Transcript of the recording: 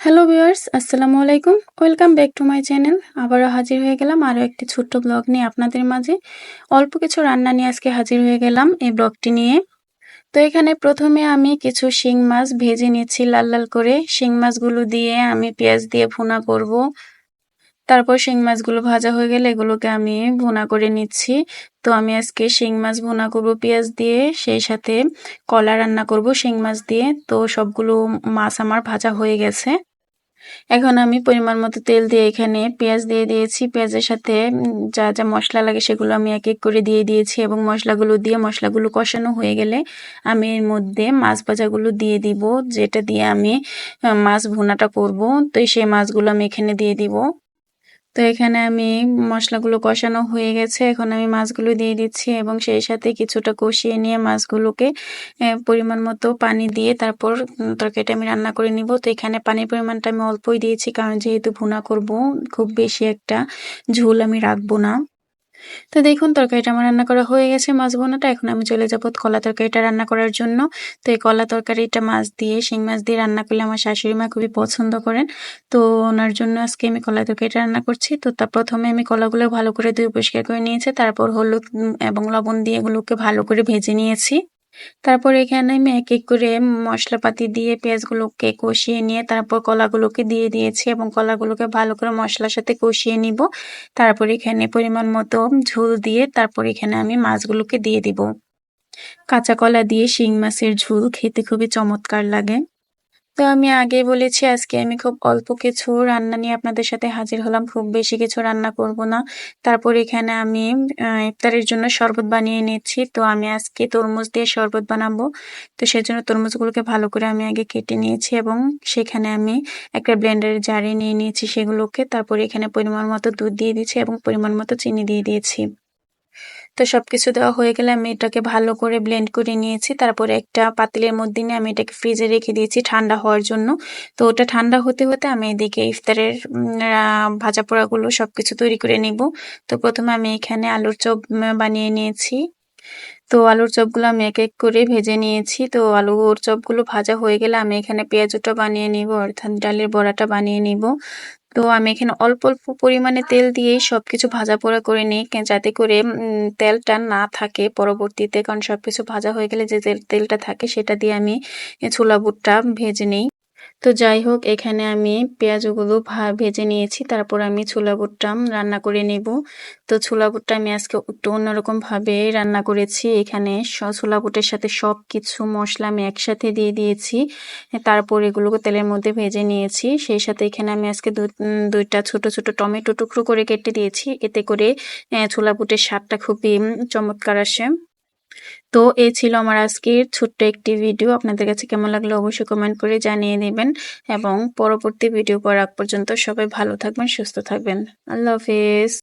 Hello viewers আসসালামু আলাইকুম। Welcome back to my channel আবারও হাজির হয়ে গেলাম আরও একটি ছোট্ট ব্লগ নিয়ে আপনাদের মাঝে। অল্প কিছু রান্না নিয়ে আজকে হাজির হয়ে গেলাম এই ব্লগটি নিয়ে। তো এখানে প্রথমে আমি কিছু শিং মাছ ভেজে নিচ্ছি লাল লাল করে। শিং মাছগুলো দিয়ে আমি পেঁয়াজ দিয়ে ভুনা করব। তারপর শিং মাছগুলো ভাজা হয়ে গেলে এগুলোকে আমি ভুনা করে নিচ্ছি। তো আমি আজকে শিং মাছ ভুনা করব পেঁয়াজ দিয়ে, সেই সাথে কলা রান্না করব শিং মাছ দিয়ে। তো সবগুলো মাছ আমার ভাজা হয়ে গেছে। এখন আমি পরিমাণ মতো তেল দিয়ে এখানে পেঁয়াজ দিয়ে দিয়েছি। পেঁয়াজের সাথে যা যা মশলা লাগে সেগুলো আমি এক এক করে দিয়ে দিয়েছি এবং মশলাগুলো দিয়ে মশলাগুলো কষানো হয়ে গেলে আমি এর মধ্যে মাছ ভাজাগুলো দিয়ে দিব, যেটা দিয়ে আমি মাছ ভুনাটা করব। তো সেই মাছগুলো আমি এখানে দিয়ে দিব। তো এখানে আমি মশলাগুলো কষানো হয়ে গেছে। এখন আমি মাছগুলো দিয়ে দিচ্ছি এবং সেই সাথে কিছুটা কষিয়ে নিয়ে মাছগুলোকে পরিমাণ মতো পানি দিয়ে তারপর তরকারিটা আমি রান্না করে নিব। তো এখানে পানির পরিমাণটা আমি অল্পই দিয়েছি কারণ যেহেতু ভুনা করব, খুব বেশি একটা ঝোল আমি রাখব না। তো দেখুন, তরকারিটা আমার রান্না করা হয়ে গেছে মাছ বোনাটা এখন আমি চলে যাব কলা তরকারিটা রান্না করার জন্য। তো এই কলা তরকারিটা মাছ দিয়ে, শিং মাছ দিয়ে রান্না করলে আমার শাশুড়ি মা খুবই পছন্দ করেন। তো ওনার জন্য আজকে আমি কলা তরকারিটা রান্না করছি। তো তা প্রথমে আমি কলাগুলো ভালো করে ধুয়ে পরিষ্কার করে নিয়েছি। তারপর হলুদ এবং লবণ দিয়ে এগুলোকে ভালো করে ভেজে নিয়েছি। তারপর এখানে আমি এক এক করে মশলাপাতি দিয়ে পেঁয়াজগুলোকে কষিয়ে নিয়ে তারপর কলাগুলোকে দিয়ে দিয়েছি এবং কলাগুলোকে ভালো করে মশলার সাথে কষিয়ে নিব। তারপর এখানে পরিমাণ মতো ঝোল দিয়ে তারপর এখানে আমি মাছগুলোকে দিয়ে দিব। কাঁচা কলা দিয়ে শিং মাছের ঝোল খেতে খুবই চমৎকার লাগে। তো আমি আগে বলেছি, আজকে আমি খুব অল্প কিছু রান্না নিয়ে আপনাদের সাথে হাজির হলাম। খুব বেশি কিছু রান্না করব না। তারপর এখানে আমি ইফতারের জন্য শরবত বানিয়ে নিচ্ছি। তো আমি আজকে তরমুজ দিয়ে শরবত বানাবো। তো সেজন্য তরমুজগুলোকে ভালো করে আমি আগে কেটে নিয়েছি এবং সেখানে আমি একটা ব্লেন্ডারের জারে নিয়ে নিয়েছি সেগুলোকে। তারপর এখানে পরিমাণ মতো দুধ দিয়ে দিয়েছি এবং পরিমাণ মতো চিনি দিয়ে দিয়েছি। তো সব কিছু দেওয়া হয়ে গেলে আমি এটাকে ভালো করে ব্লেন্ড করে নিয়েছি। তারপরে একটা পাতিলের মধ্যে নিয়ে আমি এটাকে ফ্রিজে রেখে দিয়েছি ঠান্ডা হওয়ার জন্য। তো ওটা ঠান্ডা হতে হতে আমি এদিকে ইফতারের ভাজা পোড়াগুলো সব কিছু তৈরি করে নিব। তো প্রথমে আমি এখানে আলুর চপ বানিয়ে নিয়েছি। তো আলুর চপগুলো আমি এক এক করে ভেজে নিয়েছি। তো আলুর চপগুলো ভাজা হয়ে গেলে আমি এখানে পেঁয়াজটা বানিয়ে নিব, অর্থাৎ ডালের বড়াটা বানিয়ে নিব। তো আমি এখানে অল্প অল্প পরিমাণে তেল দিয়ে সব কিছু ভাজা পোড়া করে নিই যাতে করে তেলটা না থাকে পরবর্তীতে, কারণ সব কিছু ভাজা হয়ে গেলে যে তেলটা থাকে সেটা দিয়ে আমি ছোলা বুটটা ভেজে নিই। তো যাই হোক, এখানে আমি পেঁয়াজগুলো ভেজে নিয়েছি। তারপর আমি ছোলা বুটটা রান্না করে নেব। তো ছোলা বুটটা আমি আজকে একটু অন্যরকমভাবে রান্না করেছি। এখানে ছোলা বুটের সাথে সব কিছু মশলা আমি একসাথে দিয়ে দিয়েছি। তারপর এগুলোকে তেলের মধ্যে ভেজে নিয়েছি। সেই সাথে এখানে আমি আজকে দুইটা ছোট ছোট টমেটো টুকরো করে কেটে দিয়েছি। এতে করে ছোলা বুটের স্বাদটা খুবই চমৎকার আসে। তো এ ছিল আমার আজকের ছোট্ট একটি ভিডিও আপনাদের কাছে কেমন লাগল অবশ্যই কমেন্ট করে জানিয়ে দেবেন এবং পরবর্তী ভিডিও আগ পর্যন্ত সবাই ভালো থাকবেন, সুস্থ থাকবেন। আল্লাহ হাফিজ।